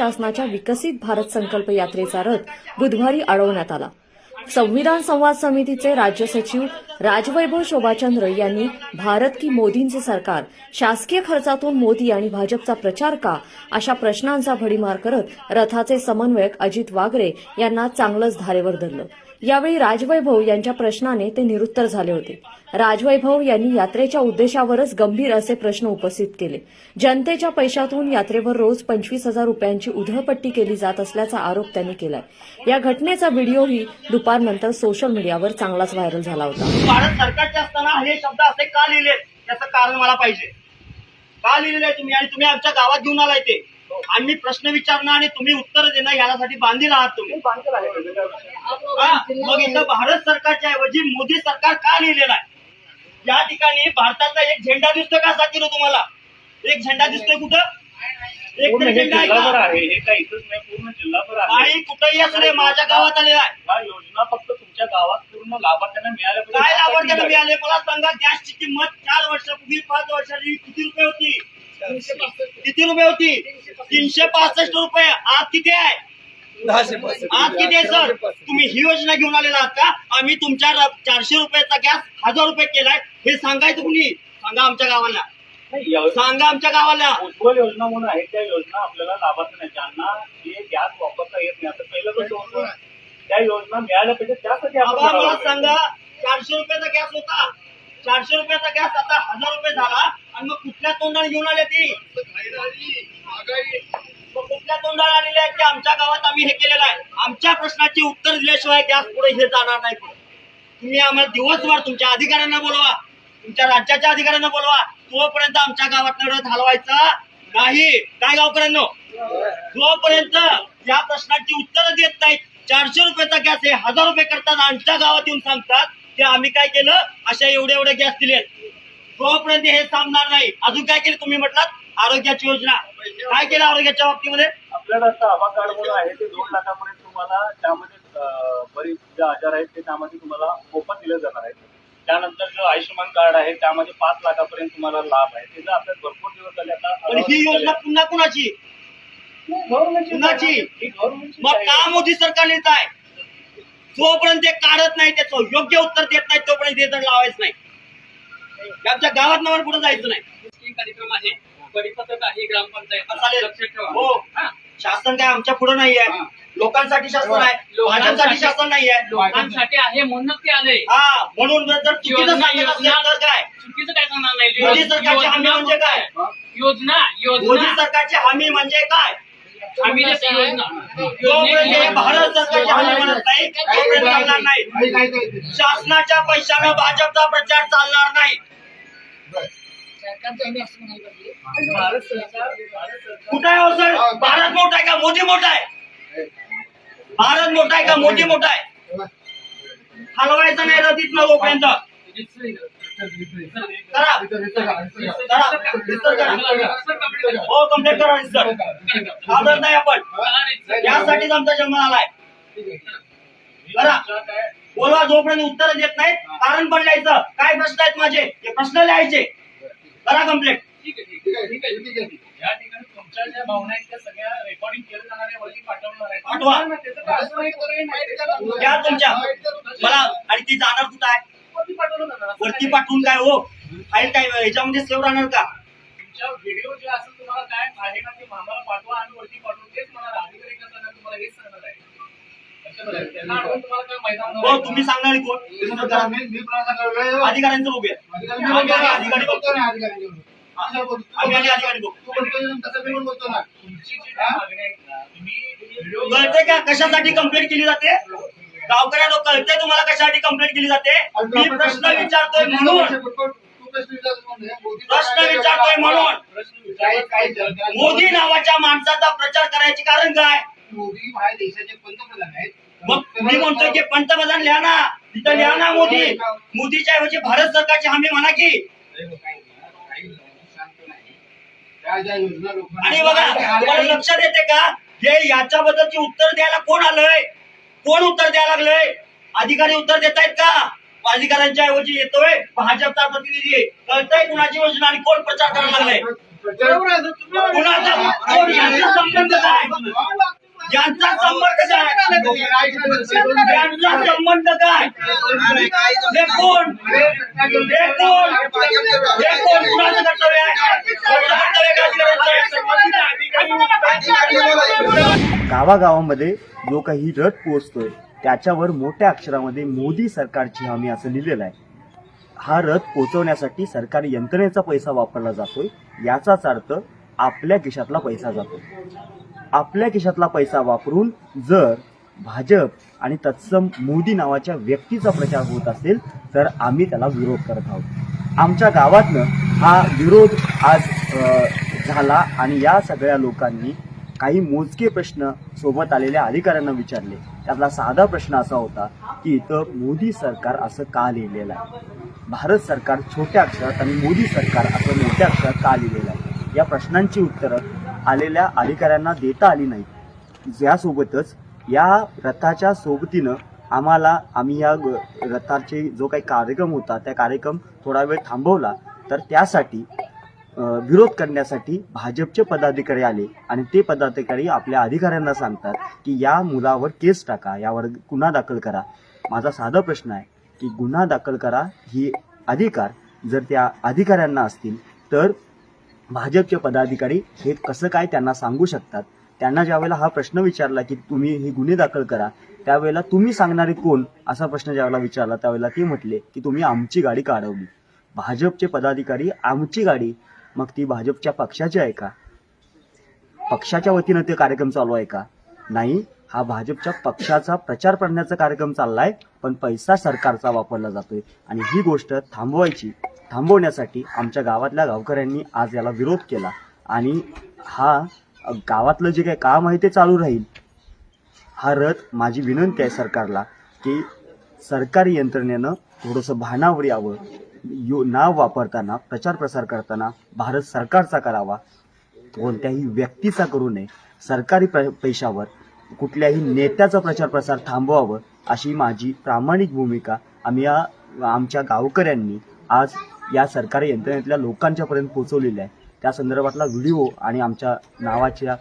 शासनाच्या विकसित भारत संकल्प यात्रेचा रथ बुधवारी अडवण्यात आला. संविधान संवाद समितीचे राज्य सचिव राजवैभव शोभाचंद्र यांनी भारत की मोदींचे सरकार शासकीय खर्चातून मोदी आणि भाजपचा प्रचार का अशा प्रश्नांचा भडीमार करत रथाचे समन्वयक अजित वागरे यांना चांगलंच धारेवर धरलं. यावेळी राजवैभव यांच्या प्रश्नाने ते निरुत्तर झाले होते. राजवैभव यांनी यात्रेच्या उद्देशावरच गंभीर असे प्रश्न उपस्थित केले. जनतेच्या पैशातून यात्रेवर रोज पंचवीस हजार रुपयांची उधळपट्टी केली जात असल्याचा आरोप त्यांनी केलाय. या घटनेचा व्हिडिओही दुपारनंतर सोशल मीडियावर चांगलाच व्हायरल झाला होता. भारत सरकारचे असताना हे शब्द असे का लिहिले याचं कारण मला पाहिजे. का लिहिलेले आहे तुम्ही? आणि तुम्ही आमच्या गावात घेऊन आलाय ते. आम्ही प्रश्न विचारणं आणि तुम्ही उत्तर देणं यासाठी बांधील आहात तुम्ही. हा, मग इथं भारत सरकारच्या ऐवजी मोदी सरकार का लिहिलेला आहे? या ठिकाणी भारताचा एक झेंडा दिसतोय का साथीनं तुम्हाला? एक झेंडा दिसतोय कुठं? एक हे झेंडा आहे जिल्हाभर का? आहे हे काही इथंच नाही पूर्ण जिल्हाभर आहे. नाही कुठंही असू दे माझ्या गावात आलेला आहे. या योजना फक्त तुमच्या गावात पूर्ण लाभार्थ्यांना मिळाल्या काय आहे. मिळाले? मला सांगा गॅसची किंमत चार वर्षापूर्वी पाच वर्षाची किती रुपये होती? किती रुपये होती? तीनशे पासष्ट रुपये. आज किती आहे? आज किती आहे सर? तुम्ही ही योजना घेऊन आलेला आहात का? आम्ही तुमच्या चारशे रुपयाचा गॅस हजार रुपये केलाय. हे सांगायचं कुणी? सांगा आमच्या गावाला. नाही, सांगा आमच्या गावाला. उज्ज्वल योजना म्हणून आहेत त्या योजना आपल्याला लाभार्थी ज्यांना जे गॅस वापरता येत नाही आता पहिलं कसं होतं? त्या योजना मिळाल्या पाहिजे त्यासाठी मला सांगा चारशे रुपयाचा गॅस होता. चारशे रुपयाचा गॅस आता हजार रुपये झाला. आणि मग कुठल्या तोंडाने घेऊन आले ती? कुठल्या तोंडाला आलेले आहेत की आमच्या गावात आम्ही हे केलेलं आहे? आमच्या प्रश्नाची उत्तर दिल्याशिवाय गॅस पुढे हे जाणार नाही तुम्ही आम्हाला दिवसभर तुमच्या अधिकाऱ्यांना बोलवा. तुमच्या राज्याच्या अधिकाऱ्यांना बोलवा. तोपर्यंत आमच्या गावात रथ हलवायचा नाही. काय गावकऱ्यांनो? जोपर्यंत या प्रश्नाची उत्तर देत नाहीत चारशे रुपयाचा गॅस हे हजार रुपये करताना आमच्या गावात येऊन सांगतात की आम्ही काय केलं? अशा एवढे एवढे गॅस दिले तोपर्यंत हे थांबणार नाही अजून काय केलं तुम्ही म्हटलात? आरोग्याची योजना. काय केलं आरोग्याच्या बाबतीमध्ये? आपल्याला आता आभा कार्ड म्हणून आहे ते दोन लाखापर्यंत तुम्हाला त्यामध्ये अं, बरीच जे आजार आहेत ते त्यामध्ये तुम्हाला मोफत दिले जाणार आहेत त्यानंतर जो आयुष्यमान कार्ड आहे त्यामध्ये पाच लाखापर्यंत तुम्हाला लाभ आहे. त्याचा आपल्याला भरपूर दिवस झाले आता पण ही योजना पुन्हा कुणाची? कुणाची? ही मग आहे. का मोदी सरकारने येत आहे? जोपर्यंत ते काढत नाही त्याचं योग्य उत्तर देत नाही तोपर्यंत ते तर लावायचं नाही. आमच्या गावात नवर पुढे जायचं नाही? स्कीम कार्यक्रम आहे. परिपत्रक आहे ग्रामपंचायत. लक्षात ठेवा. हो. हा. शासन काय आमच्या पुढे नाही आहे हा. लोकांसाठी शासन आहे. लोकांसाठी- भाजपसाठी शासन नाही आहे लोकांसाठी आहे म्हणूनच ते आले. हा म्हणून जर चुकीचं योजना- सांगत असेल तर काय? चुकीचं काय सांगणार नाही. मोदी सरकारची हमी म्हणजे काय? योजना मोदी योजना सरकारची हमी म्हणजे काय? आम्ही जोपर्यंत हे भारत सरकारची हमी म्हणत नाही तोपर्यंत चालणार नाही. शासनाच्या पैशानं भाजपचा प्रचार चालणार नाही. कुठं आहे हो सर? भारत मोठा आहे का? मोदी मोठा आहे. भारत मोठा आहे का? मोदी मोठा आहे. हलवायचं नाही रतीत न जोपर्यंत करा. हो कंप्लीट करा रजिस्टर घाबरत नाही आपण. यासाठीच आमचा जन्म आलाय करा. बोलवा जोपर्यंत उत्तर देत नाहीत कारण पण लिहायचं काय प्रश्न आहेत माझे? हे प्रश्न लिहायचे. करा कंप्लीट या ठिकाणी तुमच्या ज्या भावना आहेत त्या सगळ्या रेकॉर्डिंग केल्या जाणार आहे वरती पाठवणार आहे पाठवा. त्याचं transfer घ्या तुमच्या. मला आणि ती जाणार कुठं आहे? वरती पाठवून काय हो? फाईल काय ह्याच्यामध्ये सेव्ह राहणार का? तुमच्या व्हिडिओ जे असेल तुम्हाला काय आहे ना ते आम्हाला पाठवा आणि वरती पाठवून तेच म्हणणार अधिकारी कसं करणार तुम्हाला हेच सांगणार आहे लक्षात आलं? त्यांना आठवण तुम्हाला काय मैदान हो तुम्ही सांगणार कोण? अधिकाऱ्यांचं उभे आम्ही अधिकारी बघतो. ना तुम्ही का कशासाठी कंप्लेंट केली जाते? गावकऱ्या लोक कळते तुम्हाला कशासाठी कंप्लेंट केली जाते? मी प्रश्न विचारतोय म्हणून. प्रश्न विचारतोय म्हणून. मोदी नावाच्या माणसाचा प्रचार करायचे कारण काय? मोदी माझ्या देशाचे पंतप्रधान आहेत. मग मी म्हणतोय की पंतप्रधान लिहा ना. तिथं लिहा ना मोदी. मोदीच्या ऐवजी भारत सरकारची हमी म्हणा की. आणि बघा तुम्हाला लक्षात येते का? हे याच्याबद्दलची उत्तर द्यायला कोण आलंय? कोण उत्तर द्यायला लागलंय? अधिकारी उत्तर देत आहेत का? अधिकाऱ्यांच्या ऐवजी येतोय भाजपचा प्रतिनिधी. कळतंय कुणाची योजना आणि कोण प्रचार करायला लागलाय? कुणाचा संबंध काय? यांचा संबंध काय? यांचा संबंध काय? हे कोण? हे कोण? हे कोण? कुणाचं कर्तव्य आहे. कोणाचं कर्तव्य काय दिलं गावागावामध्ये जो काही रथ पोहोचतोय त्याच्यावर मोठ्या अक्षरामध्ये मोदी सरकारची हमी असं लिहिलेलं आहे. हा रथ पोहोचवण्यासाठी सरकारी यंत्रणेचा पैसा वापरला जातोय. याचाच अर्थ आपल्या खिशातला पैसा जातो आपल्या खिशातला पैसा वापरून जर भाजप आणि तत्सम मोदी नावाच्या व्यक्तीचा प्रचार होत असेल तर आम्ही त्याला विरोध करत आहोत. आमच्या गावातनं हा विरोध आज झाला आणि या सगळ्या लोकांनी काही मोजके प्रश्न सोबत आलेल्या अधिकाऱ्यांना विचारले. त्यातला साधा प्रश्न असा होता की इथं मोदी सरकार असं का लिहिलेलं आहे? भारत सरकार छोट्या अक्षरात आणि मोदी सरकार असं मोठ्या अक्षरात का लिहिलेलं आहे? या प्रश्नांची उत्तरं आलेल्या अधिकाऱ्यांना देता आली नाही. यासोबतच या रथाच्या सोबतीनं आम्हाला आम्ही या ग- रथाचे जो काही कार्यक्रम होता त्या कार्यक्रम थोडा वेळ थांबवला तर त्यासाठी विरोध करण्यासाठी भाजपचे पदाधिकारी आले आणि ते पदाधिकारी आपल्या अधिकाऱ्यांना सांगतात की या मुलावर केस टाका यावर गुन्हा दाखल करा. माझा साधा प्रश्न आहे की गुन्हा दाखल करा ही अधिकार जर त्या अधिकाऱ्यांना असतील तर भाजपचे पदाधिकारी हे कसं काय त्यांना सांगू शकतात? त्यांना ज्यावेळेला हा प्रश्न विचारला की तुम्ही हे गुन्हे दाखल करा त्यावेळेला तुम्ही सांगणारे कोण? असा प्रश्न ज्यावेळेला विचारला त्यावेळेला ते म्हटले की तुम्ही आमची गाडी काढवली. भाजपचे पदाधिकारी आमची गाडी? मग ती भाजपच्या पक्षाची आहे का? पक्षाच्या वतीनं ते कार्यक्रम चालू आहे का? नाही हा भाजपच्या पक्षाचा प्रचार करण्याचा कार्यक्रम चाललाय. पण पैसा सरकारचा वापरला जातोय. आणि ही गोष्ट थांबवायची थांबवण्यासाठी आमच्या गावातल्या गावकऱ्यांनी आज याला विरोध केला. आणि हा गावातलं जे काही काम आहे ते चालू राहील. हा रथ माझी विनंती आहे सरकारला की सरकारी यंत्रणेनं थोडंसं भानावर यावं. यो नाव वापरताना प्रचार प्रसार करताना भारत सरकारचा करावा. कोणत्याही व्यक्तीचा करू नये. सरकारी प पैशावर कुठल्याही नेत्याचा प्रचार प्रसार थांबवावं. अशी माझी प्रामाणिक भूमिका आम्ही या आमच्या गावकऱ्यांनी आज या सरकारी यंत्रणेतल्या लोकांच्यापर्यंत पोहोचवलेली आहे. त्या संदर्भातला व्हिडिओ आणि आमच्या नावाच्या